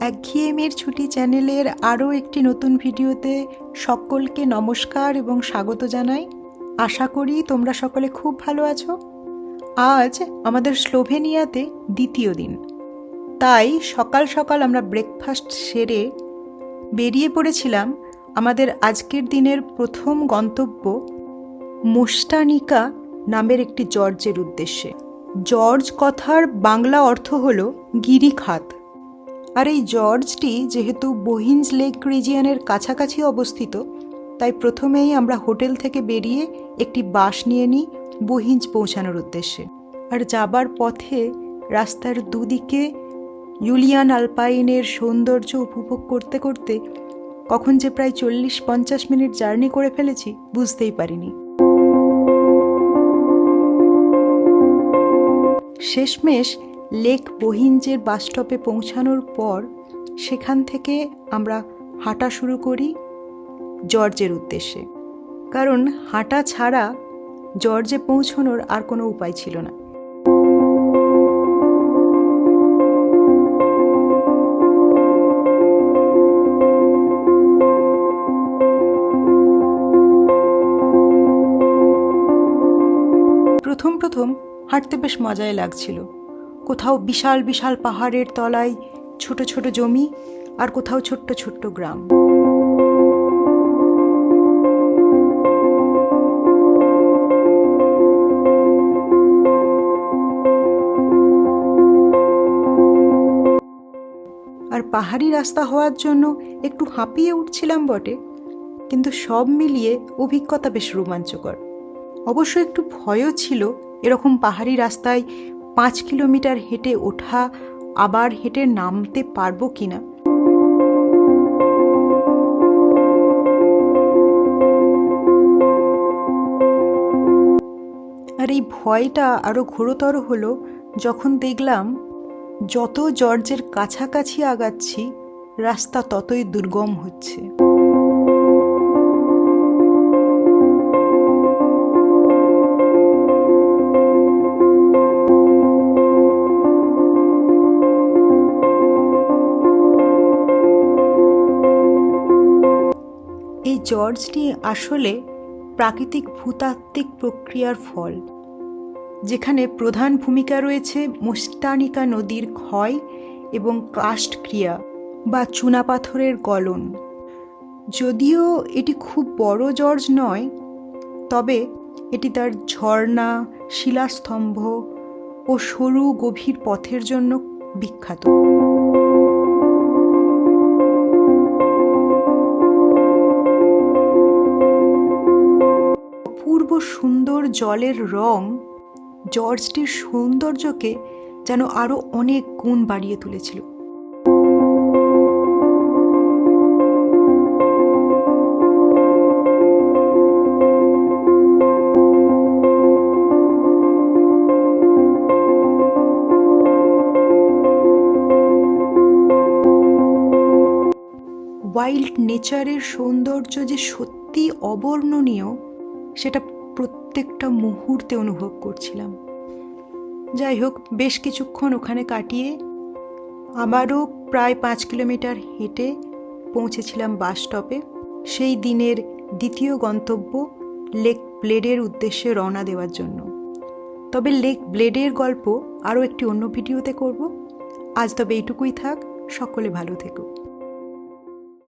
একঘিয়েমির ছুটি চ্যানেলের আরও একটি নতুন ভিডিওতে সকলকে নমস্কার এবং স্বাগত জানাই। আশা করি তোমরা সকলে খুব ভালো আছো। আজ আমাদের স্লোভেনিয়াতে দ্বিতীয় দিন। তাই সকাল সকাল আমরা ব্রেকফাস্ট সেরে বেরিয়ে পড়েছিলাম আমাদের আজকের দিনের প্রথম গন্তব্য মোস্টানিকা নামের একটি জর্জের উদ্দেশ্যে। জর্জ কথার বাংলা অর্থ হল গিরিখাত। আর এই জর্জটি যেহেতু বহিঞ্জ লেক রিজিয়ানের কাছাকাছি অবস্থিত, তাই প্রথমেই আমরা হোটেল থেকে বেরিয়ে একটি বাস নিয়ে নিই বহিঞ্জ পৌঁছানোর উদ্দেশ্যে। আর যাবার পথে রাস্তার দুদিকে ইউলিয়ান আলপাইনের সৌন্দর্য উপভোগ করতে করতে কখন যে প্রায় চল্লিশ পঞ্চাশ মিনিট জার্নি করে ফেলেছি বুঝতেই পারিনি। শেষমেশ লেক বহিঞ্জের বাস স্টপে পৌঁছানোর পর সেখান থেকে আমরা হাঁটা শুরু করি জর্জের উদ্দেশ্যে। কারণ হাঁটা ছাড়া জর্জে পৌঁছানোর আর কোনো উপায় ছিল না। প্রথম প্রথম হাঁটতে বেশ মজাই লাগছিল। কোথাও বিশাল বিশাল পাহাড়ের তলায় ছোট ছোট জমি আর কোথাও ছোট্ট ছোট্ট গ্রাম। আর পাহাড়ি রাস্তা হওয়ার জন্য একটু হাঁপিয়ে উঠছিলাম বটে, কিন্তু সব মিলিয়ে অভিজ্ঞতা বেশ রোমাঞ্চকর। অবশ্য একটু ভয়ও ছিল এরকম পাহাড়ি রাস্তায় পাঁচ কিলোমিটার হেঁটে ওঠা, আবার হেঁটে নামতে পারব কিনা? আর এই ভয়টা আরও ঘোরতর হলো যখন দেখলাম, যত জর্জের কাছাকাছি আগাচ্ছি, রাস্তা ততই দুর্গম হচ্ছে। জর্জটি আসলে প্রাকৃতিক ভূতাত্ত্বিক প্রক্রিয়ার ফল, যেখানে প্রধান ভূমিকা রয়েছে মোস্টানিকা নদীর ক্ষয় এবং কাস্ট ক্রিয়া বা চুনাপাথরের গলন। যদিও এটি খুব বড় জর্জ নয়, তবে এটি তার ঝর্ণা, শিলাস্তম্ভ ও সরু গভীর পথের জন্য বিখ্যাত। সুন্দর জলের রং জর্জটির সৌন্দর্যকে যেন আরও অনেক গুণ বাড়িয়ে তুলেছিল। ওয়াইল্ড নেচারের সৌন্দর্য যে সত্যি অবর্ণনীয়, সেটা প্রত্যেকটা মুহূর্তে অনুভব করছিলাম। যাই হোক, বেশ কিছুক্ষণ ওখানে কাটিয়ে আবারও প্রায় পাঁচ কিলোমিটার হেঁটে পৌঁছেছিলাম বাস স্টপে। সেই দিনের দ্বিতীয় গন্তব্য লেক ব্লেডের উদ্দেশ্যে রওনা দেওয়ার জন্য। তবে লেক ব্লেডের গল্প আরও একটি অন্য ভিডিওতে করব। আজ তবে এইটুকুই থাক, সকলে ভালো থেকো।